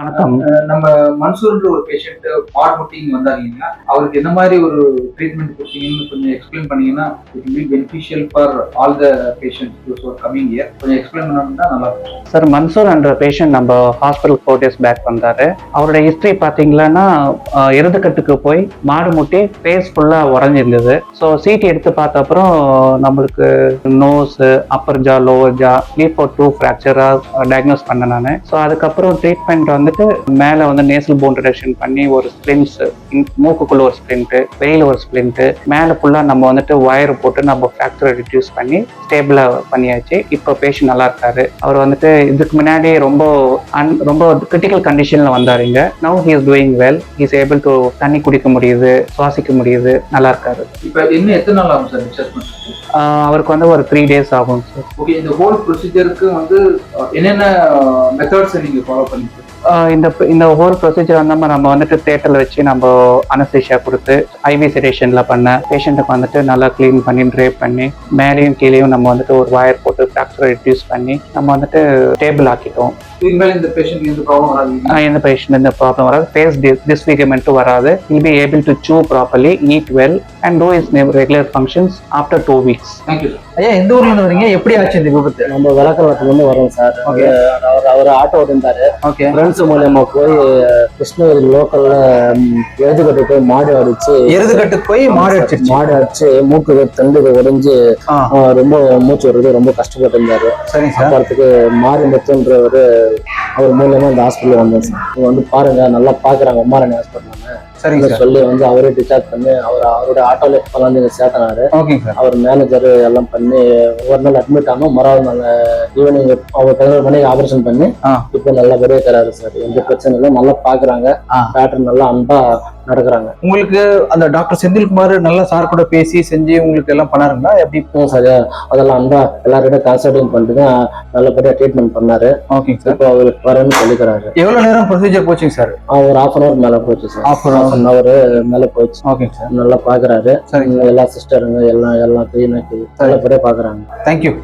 வணக்கம். நம்ம மன்சூர்ன்ற ஒரு பேஷண்ட் ஹார்ட் முட்டிங் வந்தாங்கன்னா அவருக்கு என்ன மாதிரி ஒரு ட்ரீட்மெண்ட் கொடுத்தீங்கன்னு கொஞ்சம் எக்ஸ்பிளைன் பண்ணீங்கன்னா it be beneficial for all the patients coming year கொஞ்சம் எக்ஸ்பிளைன் பண்ணணும்னா நல்லா இருக்கும். சார் மன்சூர் என்ற பேஷண்ட் நம்ம ஹாஸ்பிட்டல் ஃபோர் டேஸ் பேக் வந்தாரு. அவரோட ஹிஸ்ட்ரி பார்த்தீங்கன்னா ஆஹ், எருதுக்கட்டுக்கு போய் மாடு முட்டி ஃபேஸ் ஃபுல்லாக உறைஞ்சிருந்தது. ஸோ சிடி எடுத்து பார்த்த அப்புறம் நம்மளுக்கு nose upper jaw lower jaw Le Fort two ஃப்ராக்சராக diagnose பண்ணேன் நான். ஸோ அதுக்கப்புறம் ட்ரீட்மெண்ட் வந்துட்டு மேலே வந்து நேசல் போன் ரிடக்ஷன் பண்ணி ஒரு ஸ்ப்ளின்ஸ் மூக்குக்குள்ள ஒரு ஸ்ப்ளின்ட்டு வெளியில் ஒரு ஸ்ப்ளின்ட்டு மேலே ஃபுல்லாக நம்ம வந்துட்டு ஒயர் போட்டு நம்ம ஃப்ராக்சரை ரிடியூஸ் பண்ணி ஸ்டேபிளாக பண்ணியாச்சு. இப்போ பேஷண்ட் நல்லா இருக்காரு. அவர் வந்துட்டு இதுக்கு முன்னாடி ரொம்ப அன் ரொம்ப கிரிட்டிக்கல் கண்டிஷனில் வந்தார் இங்க. Now he is doing well he's able to தண்ணி குடிக்க முடியுது சுவாசிக்க முடியுது நல்லா இருக்காரு. இப்போ இன்னும் எத்தனை நாள் ஆகும் சார் பண்ணுறது ஆஹ் அவருக்கு வந்து ஒரு த்ரீ டேஸ் ஆகும் சார். ஓகே இந்த ஹோல் ப்ரொசீஜருக்கு வந்து என்னென்ன மெத்தட்ஸை நீங்கள் ஃபாலோ பண்ணிட்டு இந்த இந்த ஹோல் ப்ரொசீஜர் வந்து நம்ம வந்துட்டு தேட்டரில் வச்சு நம்ம அனஸ்தேஷியா கொடுத்து ஐவி செடேஷனில் பண்ண பேஷண்ட்டுக்கு வந்துட்டு நல்லா க்ளீன் பண்ணி ட்ரேப் பண்ணி மேலேயும் கீழேயும் நம்ம வந்துட்டு ஒரு வயர் போட்டு ஃப்ராக்சரை ரெடியூஸ் பண்ணி நம்ம வந்துட்டு டேபிள் ஆக்கிட்டோம். இனிமேல் இந்த பேஷண்ட் எந்த ப்ராப்ளம் வராது. எந்த பேஷண்ட் இந்த ப்ராப்ளம் வராது. ஃபேஸ் வராது. Will be able to chew properly eat well and do his regular functions after two weeks thank you sir ஐயா எந்த ஊர்ல இருந்து வரீங்க? எப்படி ஆச்சு இந்த விபத்து? நம்ம விளக்கணத்துல இருந்து வரோம் சார் Okay. அவர் அவர் ஆட்டோ இருந்தாரு ஓகே ஃப்ரெண்ட்ஸ் மூலியமா போய் கிருஷ்ணகிரி லோக்கல்ல எழுதுகட்டு போய் மாடு அடிச்சு எருதுகட்டு போய் மாடு அடிச்சிருச்சு. மாடு அடிச்சு மூக்கு தண்டு உடைஞ்சு ரொம்ப மூச்சு வருது ரொம்ப கஷ்டப்பட்டு இருந்தாரு சரிங்க சார் அப்புறத்துக்கு மாரிமுத்துன்றவர் அவர் மூலியமா இந்த ஹாஸ்பிட்டல் வந்தேன் சார். இங்க வந்து பாருங்க நல்லா பாக்குறாங்க. உமாரணி ஹாஸ்பிட்டல் சரிங்க சார். சொல்லி வந்து அவரே டிஸ்சார்ஜ் பண்ணி அவர் அவரோட ஆட்டோல இப்பெல்லாம் நீங்க சேர்த்தனாரு. அவர் மேனேஜர் எல்லாம் பண்ணி ஒரு நாள் அட்மிட் ஆனோம் மறாவது நாள் ஈவினிங் அவர் பதினோரு மணிக்கு ஆபரேஷன் பண்ணி. இப்போ நல்லபடியா தராரு சார். எந்த பிரச்சனை இல்லை. நல்லா பாக்குறாங்க. டாக்டர் நல்லா அன்பா நடக்கிறாங்க. உங்களுக்கு அந்த டாக்டர் செந்தில்குமார் நல்லா சார் கூட பேசி செஞ்சு உங்களுக்கு எல்லாம் பண்ணாருங்களா? எப்படி ம், சரியா அதெல்லாம் அன்பா எல்லார்கிட்ட கன்சல்டிங் பண்ணிட்டு தான் நல்லபடியா ட்ரீட்மெண்ட் பண்ணாரு. ஓகேங்க சார் இப்போ அவருக்கு வரேன்னு சொல்லிக்கிறாரு. எவ்வளவு நேரம் ப்ரொசீஜர் போச்சுங்க சார் ஒரு ஹாஃப் அன் அவர் மேல போச்சு சார். ஹாஃப் அன் அவர் மேல போச்சு. ஓகேங்க சார் நல்லா பாக்குறாரு. சரிங்க எல்லா சிஸ்டருங்க எல்லாம் எல்லாம் கிளீனாக்கி நல்லபடியா பாக்குறாங்க. தேங்க்யூ